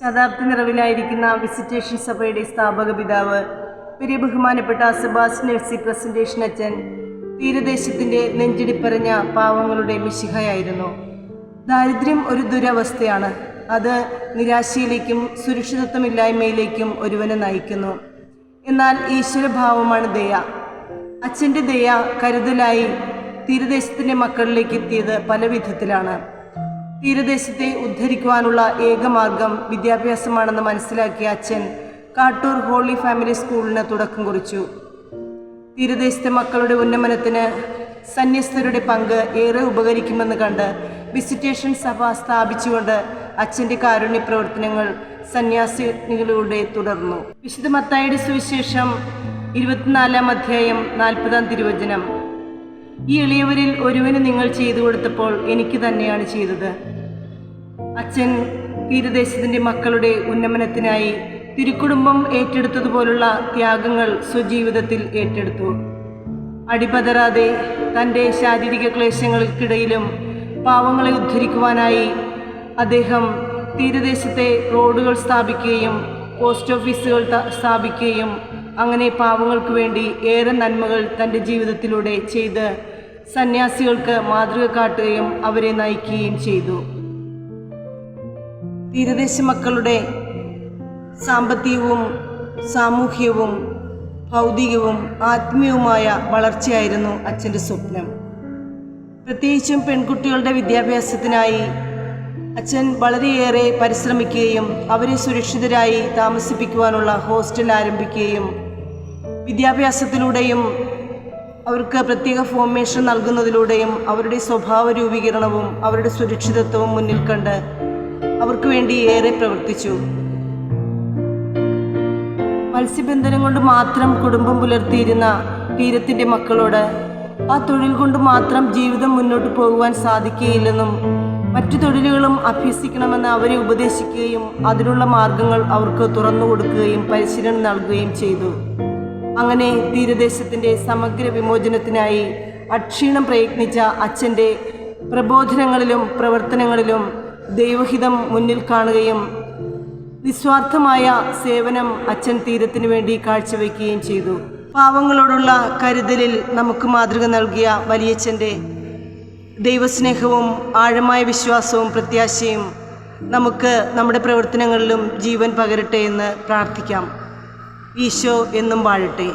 ശതാബ്ദി നിറവിലായിരിക്കുന്ന visitation സഭയുടെ സ്ഥാപക പിതാവ് പെരിയ ബഹുമാനപ്പെട്ട സുഭാഷ് നഴ്സി പ്രസന്റേഷൻ അച്ഛൻ തീരദേശത്തിന്റെ നെഞ്ചിടിപ്പറഞ്ഞ പാവങ്ങളുടെ മിശിഹയായിരുന്നു. ദാരിദ്ര്യം ഒരു ദുരവസ്ഥയാണ്. അത് നിരാശയിലേക്കും സുരക്ഷിതത്വമില്ലായ്മയിലേക്കും ഒരുവനെ നയിക്കുന്നു. എന്നാൽ ഈശ്വരഭാവമാണ് ദയ. അച്ഛന്റെ ദയ കരുതലായി തീരദേശത്തിന്റെ മക്കളിലേക്ക് എത്തിയത് പല വിധത്തിലാണ് തീരദേശത്തെ ഉദ്ധരിക്കുവാനുള്ള ഏക മാർഗം വിദ്യാഭ്യാസമാണെന്ന് മനസ്സിലാക്കിയ അച്ഛൻ കാട്ടൂർ ഹോളി ഫാമിലി സ്കൂളിന് തുടക്കം കുറിച്ചു. തീരദേശത്തെ മക്കളുടെ ഉന്നമനത്തിന് സന്യസ്തരുടെ പങ്ക് ഏറെ ഉപകരിക്കുമെന്ന് കണ്ട് വിസിറ്റേഷൻ സഭ സ്ഥാപിച്ചുകൊണ്ട് അച്ഛന്റെ കാരുണ്യ പ്രവർത്തനങ്ങൾ സന്യാസിനികളിലൂടെ തുടർന്നു. വിശുദ്ധ മത്തായുടെ സുവിശേഷം ഇരുപത്തിനാലാം അധ്യായം നാൽപ്പതാം തിരുവചനം. ഈ എളിയവരിൽ ഒരുവന് നിങ്ങൾ ചെയ്തു കൊടുത്തപ്പോൾ എനിക്ക് തന്നെയാണ് ചെയ്തത്. അച്ഛൻ തീരദേശത്തിന്റെ മക്കളുടെ ഉന്നമനത്തിനായി തിരുക്കുടുംബം ഏറ്റെടുത്തതുപോലുള്ള ത്യാഗങ്ങൾ സ്വജീവിതത്തിൽ ഏറ്റെടുത്തു. അടിപതരാതെ തന്റെ ശാരീരിക ക്ലേശങ്ങൾക്കിടയിലും പാവങ്ങളെ ഉദ്ധരിക്കുവാനായി അദ്ദേഹം തീരദേശത്തെ റോഡുകൾ സ്ഥാപിക്കുകയും പോസ്റ്റ് ഓഫീസുകൾ സ്ഥാപിക്കുകയും അങ്ങനെ പാവങ്ങൾക്ക് വേണ്ടി ഏറെ നന്മകൾ തന്റെ ജീവിതത്തിലൂടെ ചെയ്ത് സന്യാസികൾക്ക് മാതൃക കാട്ടുകയും അവരെ നയിക്കുകയും ചെയ്തു. തീരദേശ മക്കളുടെ സാമ്പത്തികവും സാമൂഹ്യവും ഭൗതികവും ആത്മീയവുമായ വളർച്ചയായിരുന്നു അച്ഛന്റെ സ്വപ്നം. പ്രത്യേകിച്ചും പെൺകുട്ടികളുടെ വിദ്യാഭ്യാസത്തിനായി അച്ഛൻ വളരെയേറെ പരിശ്രമിക്കുകയും അവരെ സുരക്ഷിതരായി താമസിപ്പിക്കുവാനുള്ള ഹോസ്റ്റൽ ആരംഭിക്കുകയും വിദ്യാഭ്യാസത്തിലൂടെയും അവർക്ക് പ്രത്യേക ഫോർമേഷൻ നൽകുന്നതിലൂടെയും അവരുടെ സ്വഭാവ രൂപീകരണവും അവരുടെ സുരക്ഷിതത്വവും മുന്നിൽ കണ്ട് അവർക്ക് വേണ്ടി ഏറെ പ്രവർത്തിച്ചു. മത്സ്യബന്ധനം കൊണ്ട് മാത്രം കുടുംബം പുലർത്തിയിരുന്ന തീരത്തിന്റെ മക്കളോട് ആ തൊഴിൽ കൊണ്ട് മാത്രം ജീവിതം മുന്നോട്ട് പോകുവാൻ സാധിക്കുകയില്ലെന്നും മറ്റു തൊഴിലുകളും അഭ്യസിക്കണമെന്ന് അവരെ ഉപദേശിക്കുകയും അതിനുള്ള മാർഗങ്ങൾ അവർക്ക് തുറന്നു കൊടുക്കുകയും പരിശീലനം നൽകുകയും ചെയ്തു. അങ്ങനെ തീരദേശത്തിന്റെ സമഗ്ര വിമോചനത്തിനായി അക്ഷീണം പ്രയത്നിച്ച അച്ഛന്റെ പ്രബോധനങ്ങളിലും പ്രവർത്തനങ്ങളിലും ദൈവഹിതം മുന്നിൽ കാണുകയും നിസ്വാർത്ഥമായ സേവനം അച്ഛൻ തീരത്തിനു വേണ്ടി കാഴ്ചവെക്കുകയും ചെയ്തു. പാവങ്ങളോടുള്ള കരുതലിൽ നമുക്ക് മാതൃക നൽകിയ വലിയച്ഛന്റെ ദൈവസ്നേഹവും ആഴമായ വിശ്വാസവും പ്രത്യാശയും നമുക്ക് നമ്മുടെ പ്രവർത്തനങ്ങളിലും ജീവൻ പകരട്ടെ എന്ന് പ്രാർത്ഥിക്കാം. ഈശോ എന്നും വാഴട്ടെ.